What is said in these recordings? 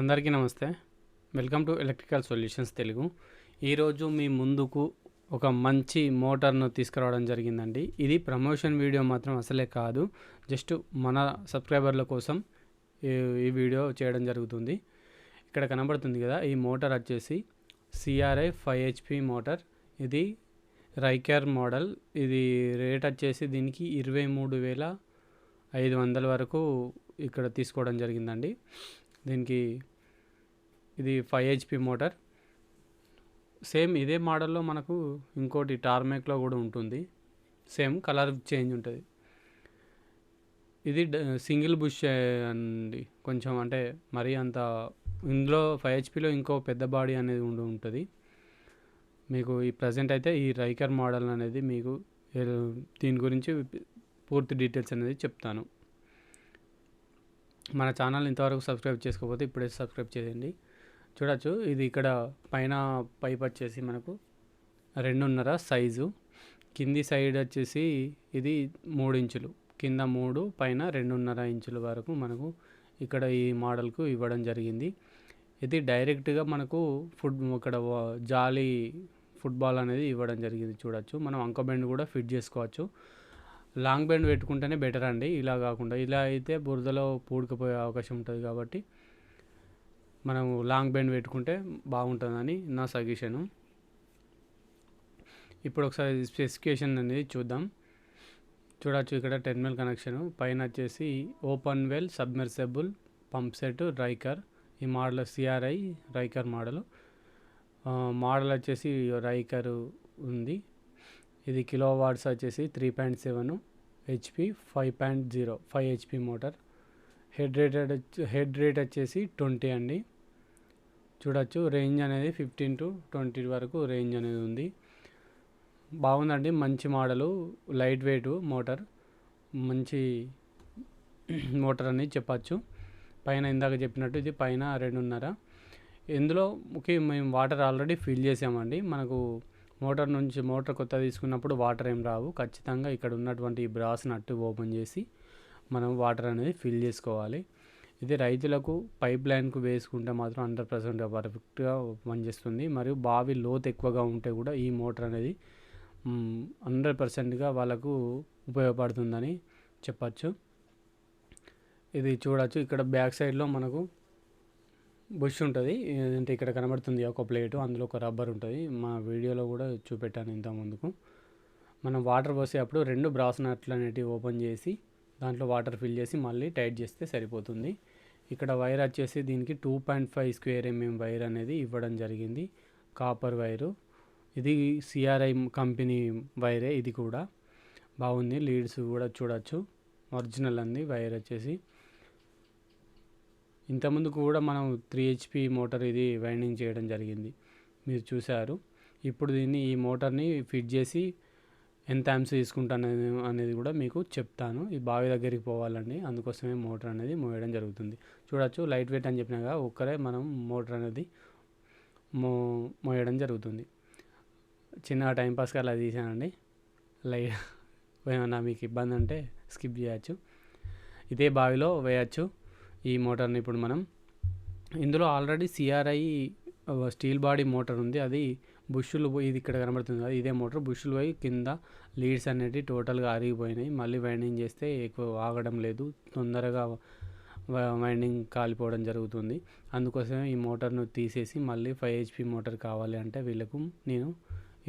అందరికీ నమస్తే. Welcome to electrical solutions Telugu. ఈరోజు మీ ముందుకు ఒక మంచి మోటార్ను తీసుకురావడం జరిగిందండి. ఇది ప్రమోషన్ వీడియో మాత్రం అసలే కాదు. జస్ట్ మన సబ్స్క్రైబర్ల కోసం ఈ ఈ వీడియో చేయడం జరుగుతుంది. ఇక్కడ కనబడుతుంది కదా ఈ మోటార్ వచ్చేసి సిఆర్ఐ ఫైవ్ హెచ్పి మోటార్. ఇది రైకేర్ మోడల్. ఇది రేట్ వచ్చేసి దీనికి ఇరవై మూడు వేల ఐదు వందల వరకు ఇక్కడ తీసుకోవడం జరిగిందండి. దీనికి ఇది ఫైవ్ హెచ్పి మోటార్ సేమ్ ఇదే మోడల్లో మనకు ఇంకోటి టార్మేక్లో కూడా ఉంటుంది. సేమ్ కలర్ చేంజ్ ఉంటుంది. ఇది డ- సింగిల్ బుష్ అండి. కొంచెం అంటే మరీ అంత ఇందులో ఫైవ్ హెచ్పిలో ఇంకో పెద్ద బాడీ అనేది ఉండి ఉంటుంది. మీకు ఈ ప్రజెంట్ అయితే ఈ రైకర్ మోడల్ అనేది మీకు దీని గురించి పూర్తి డీటెయిల్స్ అనేది చెప్తాను. మన ఛానల్ ఇంతవరకు సబ్స్క్రైబ్ చేసుకోకపోతే ఇప్పుడే సబ్స్క్రైబ్ చేయండి. చూడొచ్చు ఇది ఇక్కడ పైన పైప్ వచ్చేసి మనకు రెండున్నర సైజు. కింది సైడ్ వచ్చేసి ఇది మూడు ఇంచులు. కింద మూడు పైన రెండున్నర ఇంచుల వరకు మనకు ఇక్కడ ఈ మోడల్కు ఇవ్వడం జరిగింది. ఇది డైరెక్ట్గా మనకు ఫుడ్ ఇక్కడ జాలి ఫుట్బాల్ అనేది ఇవ్వడం జరిగింది. చూడొచ్చు మనం అంకబెండ్ కూడా ఫిట్ చేసుకోవచ్చు. లాంగ్ బెండ్ పెట్టుకుంటేనే బెటర్ అండి. ఇలా కాకుండా ఇలా అయితే బురదలో పూడుకుపోయే అవకాశం ఉంటుంది కాబట్టి మనం లాంగ్ బెండ్ పెట్టుకుంటే బాగుంటుందని నా సజెషను. ఇప్పుడు ఒకసారి స్పెసిఫికేషన్ అనేది చూద్దాం. చూడొచ్చు ఇక్కడ టెర్మినల్ కనెక్షన్. పైన వచ్చేసి open well submersible pump set Ryker. ఈ మోడల్ సిఆర్ఐ రైకర్ మోడల్. మోడల్ వచ్చేసి రైకర్ ఉంది. ఇది కిలో వాట్స్ వచ్చేసి three point seven HP five point zero five HP motor head rate head rate వచ్చేసి ట్వంటీ అండి. చూడొచ్చు రేంజ్ అనేది ఫిఫ్టీన్ టు ట్వంటీ వరకు రేంజ్ అనేది ఉంది. బాగుందండి మంచి మోడలు లైట్ వెయిట్ మోటార్ మంచి మోటార్ అని చెప్పచ్చు. పైన ఇందాక చెప్పినట్టు ఇది పైన రెండున్నర. ఇందులో మేము వాటర్ ఆల్రెడీ ఫిల్ చేసామండి. మనకు మోటార్ నుంచి మోటార్ కొత్త తీసుకున్నప్పుడు వాటర్ ఏం రావు. ఖచ్చితంగా ఇక్కడ ఉన్నటువంటి ఈ బ్రాస్ నట్టు ఓపెన్ చేసి మనం వాటర్ అనేది ఫిల్ చేసుకోవాలి. ఇది రైతులకు పైప్ లైన్కు వేసుకుంటే మాత్రం హండ్రెడ్ పర్సెంట్ పర్ఫెక్ట్గా పనిచేస్తుంది. మరియు బావి లోతు ఎక్కువగా ఉంటే కూడా ఈ మోటార్ అనేది హండ్రెడ్ పర్సెంట్గా వాళ్ళకు ఉపయోగపడుతుందని చెప్పచ్చు. ఇది చూడవచ్చు ఇక్కడ బ్యాక్ సైడ్లో మనకు బుష్ ఉంటుంది. అంటే ఇక్కడ కనబడుతుంది ఒక ప్లేటు అందులో ఒక రబ్బర్ ఉంటుంది. మా వీడియోలో కూడా చూపెట్టాను ఇంత ముందుకు. మనం వాటర్ పోసేటప్పుడు రెండు బ్రాస్ నట్లు అనేటివి ఓపెన్ చేసి దాంట్లో వాటర్ ఫిల్ చేసి మళ్ళీ టైట్ చేస్తే సరిపోతుంది. ఇక్కడ వైర్ వచ్చేసి దీనికి two point five square MM wire అనేది ఇవ్వడం జరిగింది. Copper wire. ఇది సిఆర్ఐ కంపెనీ వైరే ఇది కూడా. బాగుంది. లీడ్స్ కూడా చూడొచ్చు. ఒరిజినల్ అంది వైర్ వచ్చేసి. ఇంతకుముందు కూడా మనం త్రీ హెచ్పి మోటార్ ఇది వైండింగ్ చేయడం జరిగింది. మీరు చూశారు. ఇప్పుడు దీన్ని ఈ మోటార్ని ఫిట్ చేసి ఎంత యామ్స్ తీసుకుంటాను అనేది- కూడా మీకు చెప్తాను. ఈ బావి దగ్గరికి పోవాలండి. అందుకోసమే మోటార్ అనేది మోయడం జరుగుతుంది. చూడొచ్చు లైట్ వెయిట్ అని చెప్పినాక ఒక్కరే మనం మోటార్ అనేది మో మోయడం జరుగుతుంది. చిన్న టైంపాస్కి అలా తీసానండి. లై ఏమన్నా మీకు ఇబ్బంది అంటే స్కిప్ చేయొచ్చు. ఇదే బావిలో వేయచ్చు. ఈ మోటార్ని ఇప్పుడు మనం ఇందులో already CRI steel body motor ఉంది. అది బుష్లు ఇది ఇక్కడ కనబడుతుంది కదా ఇదే మోటార్. బుష్లు పోయి కింద లీడ్స్ అనేవి టోటల్గా అరిగిపోయినాయి మళ్ళీ వైండింగ్ చేస్తే ఎక్కువ ఆగడం లేదు. తొందరగా వైండింగ్ కాలిపోవడం జరుగుతుంది. అందుకోసమే ఈ మోటార్ను తీసేసి మళ్ళీ ఫైవ్ హెచ్పి మోటార్ కావాలి అంటే వీళ్ళకు నేను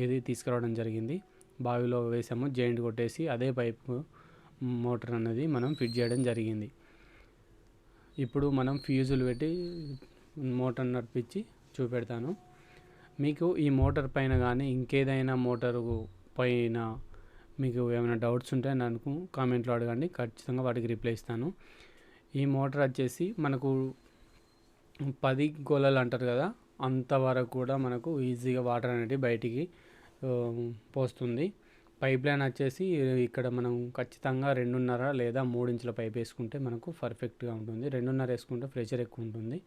ఇది తీసుకురావడం జరిగింది. బావిలో వేసాము జాయింట్ కొట్టేసి అదే పైపు మోటార్ అనేది మనం ఫిట్ చేయడం జరిగింది. ఇప్పుడు మనం ఫ్యూజులు పెట్టి మోటార్ నడిపించి చూపెడతాను. మీకు ఈ మోటార్ పైన కానీ ఇంకేదైనా మోటారు పైన మీకు ఏమైనా డౌట్స్ ఉంటే నాకు కామెంట్లో అడగండి ఖచ్చితంగా వాటికి రిప్లై ఇస్తాను. ఈ మోటార్ వచ్చేసి మనకు పది గోళాలు అంటారు కదా అంతవరకు కూడా మనకు ఈజీగా వాటర్ అనేది బయటికి పోస్తుంది. పైప్ లైన్ వచ్చేసి ఇక్కడ మనం ఖచ్చితంగా రెండున్నర లేదా మూడు ఇంచుల పైప్ వేసుకుంటే మనకు పర్ఫెక్ట్గా ఉంటుంది. రెండున్నర వేసుకుంటే ప్రెషర్ ఎక్కువ ఉంటుంది.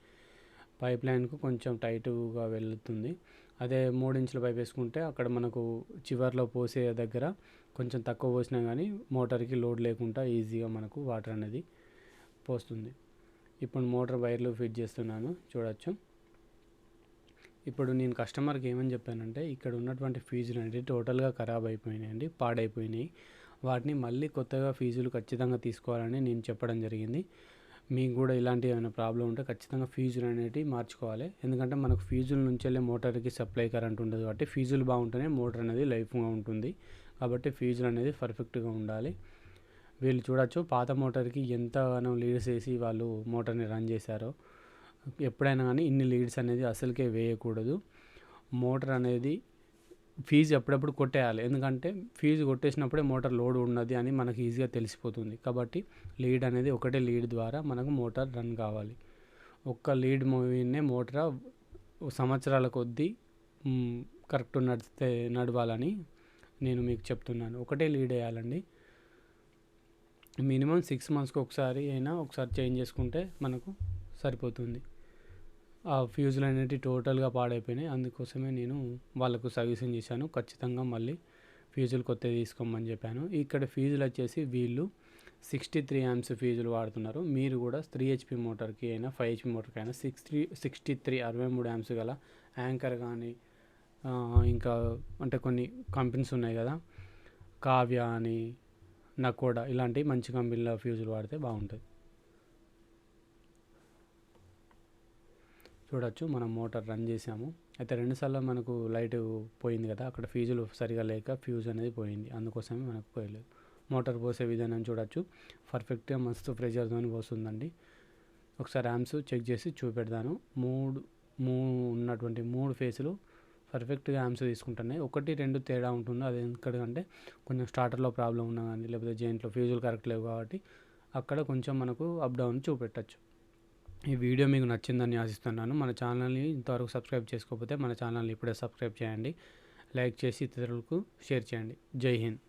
పైప్ లైన్కు కొంచెం టైట్గా వెళుతుంది. అదే మూడు ఇంచుల పైప్ వేసుకుంటే అక్కడ మనకు చివర్లో పోసే దగ్గర కొంచెం తక్కువ పోసినా కానీ మోటార్కి లోడ్ లేకుండా ఈజీగా మనకు వాటర్ అనేది పోస్తుంది. ఇప్పుడు మోటార్ వైర్లు ఫిట్ చేస్తున్నాను. చూడొచ్చు. ఇప్పుడు నేను కస్టమర్కి ఏమని చెప్పానంటే ఇక్కడ ఉన్నటువంటి ఫీజులు అనేది టోటల్గా ఖరాబ్ అయిపోయినాయండి పాడైపోయినాయి. వాటిని మళ్ళీ కొత్తగా ఫీజులు ఖచ్చితంగా తీసుకోవాలని నేను చెప్పడం జరిగింది. మీకు కూడా ఇలాంటి ఏమైనా ప్రాబ్లం ఉంటే ఖచ్చితంగా ఫీజులు అనేవి మార్చుకోవాలి. ఎందుకంటే మనకు ఫీజుల నుంచెల్లే మోటార్కి సప్లై కరెంట్ ఉండదు కాబట్టి ఫీజులు బాగుంటేనే మోటార్ అనేది లైఫ్గా ఉంటుంది. కాబట్టి ఫీజులు అనేది పర్ఫెక్ట్గా ఉండాలి. వీళ్ళు చూడొచ్చు పాత మోటార్కి ఎంతగానో లీడ్స్ వేసి వాళ్ళు మోటార్ని రన్ చేశారో. ఎప్పుడైనా కానీ ఇన్ని లీడ్స్ అనేది అసలుకే వేయకూడదు. మోటార్ అనేది ఫీజు ఎప్పుడప్పుడు కొట్టేయాలి. ఎందుకంటే ఫీజు కొట్టేసినప్పుడే మోటార్ లోడ్ ఉన్నది అని మనకు ఈజీగా తెలిసిపోతుంది. కాబట్టి లీడ్ అనేది ఒకటే లీడ్ ద్వారా మనకు మోటార్ రన్ కావాలి. ఒక్క లీడ్ మూవీనే మోటార్ సంవత్సరాల కొద్దీ కరెక్ట్ నడిస్తే నడవాలని నేను మీకు చెప్తున్నాను. ఒకటే లీడ్ వేయాలండి. మినిమం సిక్స్ మంత్స్కి ఒకసారి అయినా ఒకసారి చేంజ్ చేసుకుంటే మనకు సరిపోతుంది. ఆ ఫ్యూజులు అనేవి టోటల్గా పాడైపోయినాయి. అందుకోసమే నేను వాళ్ళకు సర్వీసింగ్ చేశాను. ఖచ్చితంగా మళ్ళీ ఫీజులు కొత్తవి తీసుకోమని చెప్పాను. ఇక్కడ ఫీజులు వచ్చేసి వీళ్ళు సిక్స్టీ త్రీ యామ్స్ ఫీజులు వాడుతున్నారు. మీరు కూడా త్రీ హెచ్పి మోటార్కి అయినా ఫైవ్ హెచ్పి మోటార్కి అయినా సిక్స్టీ సిక్స్టీ త్రీ అరవై మూడు యామ్స్ గల యాంకర్ కానీ ఇంకా అంటే కొన్ని కంపెనీస్ ఉన్నాయి కదా కావ్య అని నకోడా ఇలాంటి మంచి కంపెనీల ఫ్యూజులు వాడితే బాగుంటుంది. చూడొచ్చు మనం మోటార్ రన్ చేసాము అయితే రెండుసార్లు మనకు లైట్ పోయింది కదా అక్కడ ఫ్యూజులు సరిగా లేక ఫ్యూజ్ అనేది పోయింది. అందుకోసమే మనకు పోయలేదు. మోటార్ పోసే విధానం చూడొచ్చు. పర్ఫెక్ట్గా మస్తు ప్రెషర్తో పోస్తుందండి. ఒకసారి ర్యామ్స్ చెక్ చేసి చూపెడతాను. మూడు మూ ఉన్నటువంటి మూడు ఫేసులు పర్ఫెక్ట్గా ర్యామ్స్ తీసుకుంటున్నాయి. ఒకటి రెండు తేడా ఉంటుంది అది ఎందుకంటే కొంచెం స్టార్టర్లో ప్రాబ్లం ఉన్నా కానీ లేకపోతే జెయింట్లో ఫ్యూజులు కరెక్ట్ లేవు కాబట్టి అక్కడ కొంచెం మనకు అప్ డౌన్ చూపెట్టచ్చు. ఈ వీడియో మీకు నచ్చిందని ఆశిస్తున్నాను. మన ఛానల్ని ఇంతవరకు సబ్స్క్రైబ్ చేసుకోకపోతే మన ఛానల్ని ఇప్పుడే సబ్స్క్రైబ్ చేయండి. లైక్ చేసి ఇతరులకు షేర్ చేయండి. జై హింద్.